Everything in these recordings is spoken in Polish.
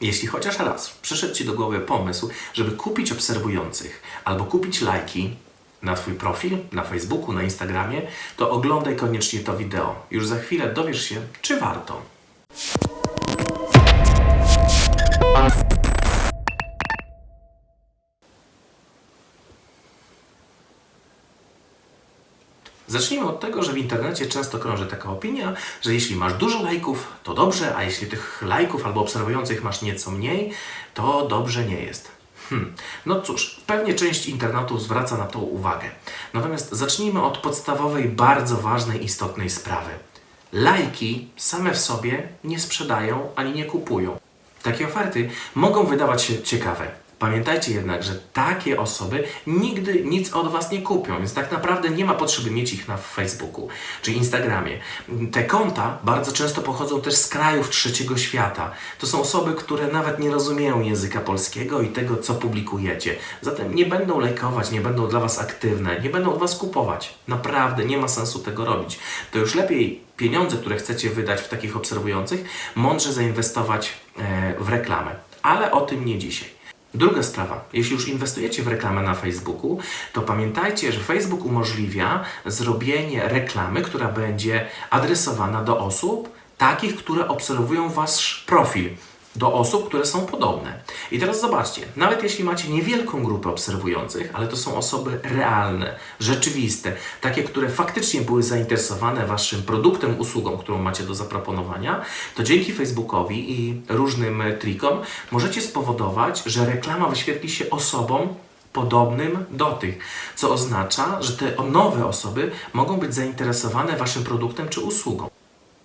Jeśli chociaż raz przyszedł Ci do głowy pomysł, żeby kupić obserwujących albo kupić lajki na Twój profil na Facebooku, na Instagramie, to oglądaj koniecznie to wideo. Już za chwilę dowiesz się, czy warto. Zacznijmy od tego, że w internecie często krąży taka opinia, że jeśli masz dużo lajków, to dobrze, a jeśli tych lajków albo obserwujących masz nieco mniej, to dobrze nie jest. Hmm. No cóż, pewnie część internautów zwraca na to uwagę. Natomiast zacznijmy od podstawowej, bardzo ważnej, istotnej sprawy. Lajki same w sobie nie sprzedają ani nie kupują. Takie oferty mogą wydawać się ciekawe. Pamiętajcie jednak, że takie osoby nigdy nic od Was nie kupią, więc tak naprawdę nie ma potrzeby mieć ich na Facebooku czy Instagramie. Te konta bardzo często pochodzą też z krajów trzeciego świata. To są osoby, które nawet nie rozumieją języka polskiego i tego, co publikujecie. Zatem nie będą lajkować, nie będą dla Was aktywne, nie będą od Was kupować. Naprawdę nie ma sensu tego robić. To już lepiej pieniądze, które chcecie wydać w takich obserwujących, mądrze zainwestować e, w reklamę. Ale o tym nie dzisiaj. Druga sprawa, jeśli już inwestujecie w reklamę na Facebooku, to pamiętajcie, że Facebook umożliwia zrobienie reklamy, która będzie adresowana do osób takich, które obserwują wasz profil. Do osób, które są podobne. I teraz zobaczcie, nawet jeśli macie niewielką grupę obserwujących, ale to są osoby realne, rzeczywiste, takie, które faktycznie były zainteresowane waszym produktem, usługą, którą macie do zaproponowania, to dzięki Facebookowi i różnym trikom możecie spowodować, że reklama wyświetli się osobom, podobnym do tych, co oznacza, że te nowe osoby mogą być zainteresowane Waszym produktem czy usługą.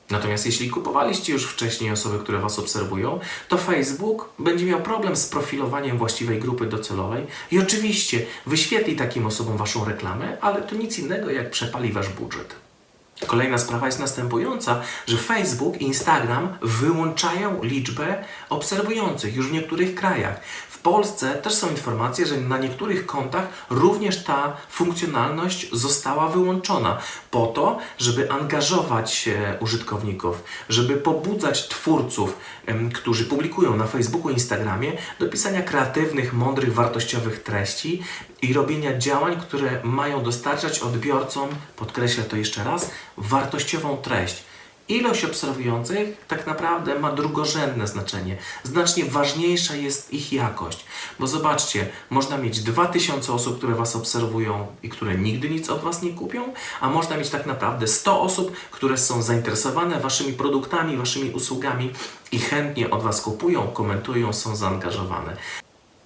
Natomiast jeśli kupowaliście już wcześniej osoby, które Was obserwują, to Facebook będzie miał problem z profilowaniem właściwej grupy docelowej i oczywiście wyświetli takim osobom Waszą reklamę, ale to nic innego jak przepali Wasz budżet. Kolejna sprawa jest następująca, że Facebook i Instagram wyłączają liczbę obserwujących już w niektórych krajach. W Polsce też są informacje, że na niektórych kontach również ta funkcjonalność została wyłączona po to, żeby angażować użytkowników, żeby pobudzać twórców, którzy publikują na Facebooku i Instagramie do pisania kreatywnych, mądrych, wartościowych treści i robienia działań, które mają dostarczać odbiorcom, podkreślę to jeszcze raz, wartościową treść. Ilość obserwujących tak naprawdę ma drugorzędne znaczenie. Znacznie ważniejsza jest ich jakość. Bo zobaczcie, można mieć 2000 osób, które Was obserwują i które nigdy nic od Was nie kupią, a można mieć tak naprawdę 100 osób, które są zainteresowane Waszymi produktami, Waszymi usługami i chętnie od Was kupują, komentują, są zaangażowane.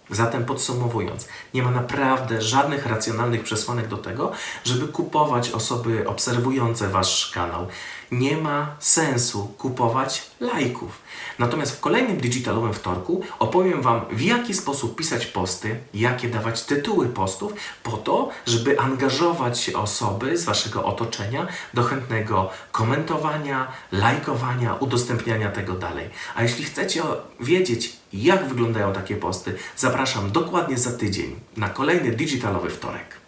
Zatem podsumowując, nie ma naprawdę żadnych racjonalnych przesłanek do tego, żeby kupować osoby obserwujące wasz kanał. Nie ma sensu kupować lajków. Natomiast w kolejnym digitalowym wtorku opowiem Wam, w jaki sposób pisać posty, jakie dawać tytuły postów, po to, żeby angażować osoby z Waszego otoczenia do chętnego komentowania, lajkowania, udostępniania tego dalej. A jeśli chcecie wiedzieć, jak wyglądają takie posty, zapraszam dokładnie za tydzień na kolejny digitalowy wtorek.